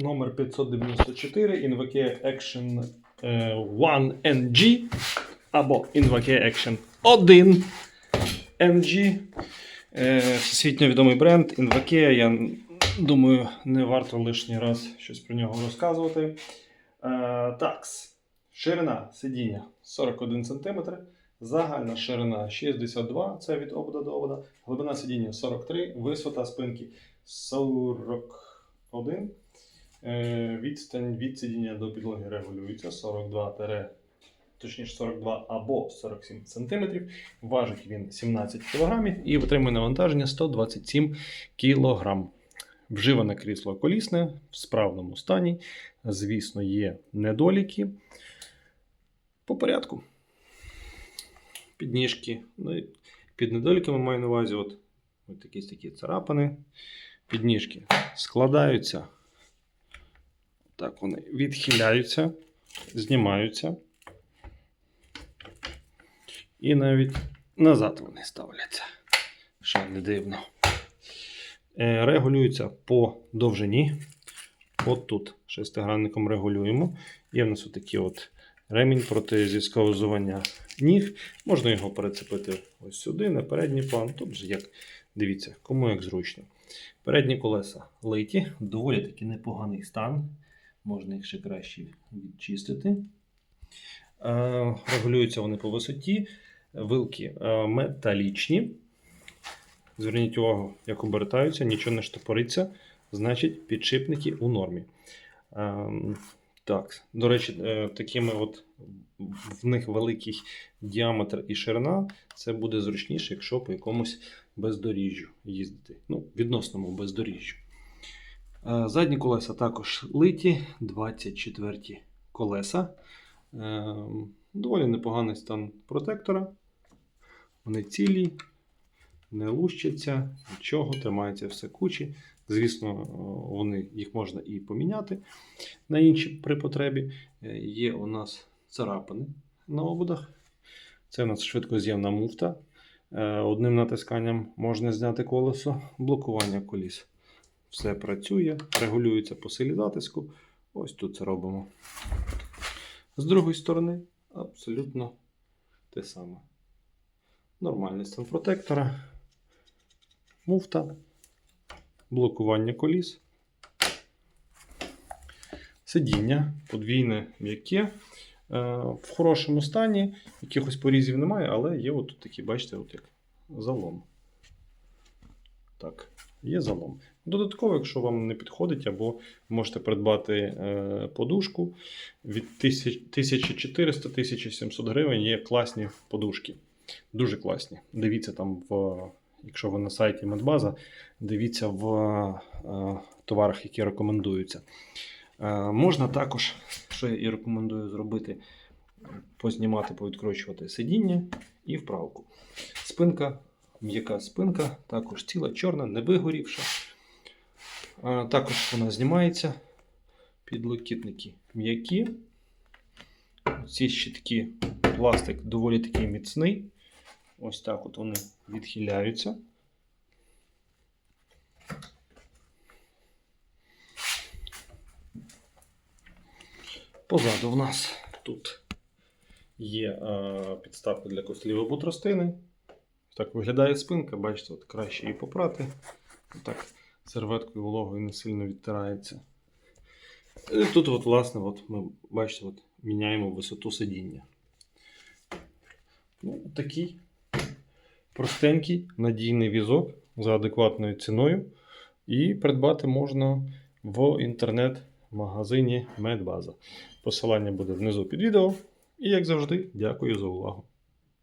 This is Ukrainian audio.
номер 594 Invoke Action е, 1 NG або Invoke Action 1 MG. Е, Всесвітньо відомий бренд Invoke. Я думаю, не варто лишній раз щось про нього розказувати. Е, такс. Ширина сидіння 41 см. Загальна ширина 62, це від обода до обода. Глибина сидіння 43, висота спинки 41. Е, Відстань від сидіння до підлоги регулюється 42 тере- точніше 42 або 47 см. Важить він 17 кг і витримує навантаження 127 кг. Вживане крісло колісне в справному стані. Звісно, є недоліки. По порядку. Підніжки. Ну, під недоліками маю на увазі от, от якісь такі царапини. Підніжки складаються. Так, вони відхиляються, знімаються. І навіть назад вони ставляться. Що не дивно. Е, регулюються по довжині. От тут шестигранником регулюємо. Є в нас отакі от ремінь проти зісковзування ніг. Можна його перецепити ось сюди, на передній план. Тут же як дивіться, кому як зручно. Передні колеса литі, доволі таки непоганий стан. Можна їх ще краще відчистити. Е, Регулюються вони по висоті. Вилки е, металічні. Зверніть увагу, як обертаються, нічого не штопориться. Значить, підшипники у нормі. Ем, так, до речі, е, такими от в них великий діаметр і ширина. Це буде зручніше, якщо по якомусь бездоріжжю їздити. Ну, відносному бездоріжжю. Е, Задні колеса також литі, 24 колеса. Ем, Доволі непоганий стан протектора. Вони цілі, не лущаться, нічого, тримається все кучі. Звісно, е, вони, їх можна і поміняти на інші при потребі. Е, Є у нас царапини на ободах. Це у нас швидкоз'ємна муфта. Е, Одним натисканням можна зняти колесо, блокування коліс. Все працює, регулюється по силі затиску. Ось тут це робимо. З другої сторони, абсолютно те саме. Нормальний стан протектора, муфта, блокування коліс, сидіння подвійне м'яке. е, В хорошому стані, якихось порізів немає, але є от такі, бачите, от як залом. Так, є залом. Додатково, якщо вам не підходить, або можете придбати е, подушку від 1400-1700 гривень є класні подушки. Дуже класні. Дивіться там, в, якщо ви на сайті Медбаза, дивіться в е, товарах, які рекомендуються. Е, можна також, що я і рекомендую зробити, познімати, повідкручувати сидіння і вправку. Спинка, м'яка спинка, також ціла, чорна, не вигорівша. Також вона знімається. Підлокітники м'які. Ці щитки, пластик доволі такий міцний. Ось так от вони відхиляються. Позаду в нас тут є підставка для кослів або тростини. Так виглядає спинка, бачите, от краще її попрати. Так, серветкою вологою не сильно відтирається. І тут, от, власне, от ми бачите, от, міняємо висоту сидіння. Ну, такий простенький надійний візок за адекватною ціною. І придбати можна в інтернет-магазині Медбаза. Посилання буде внизу під відео. І, як завжди, дякую за увагу.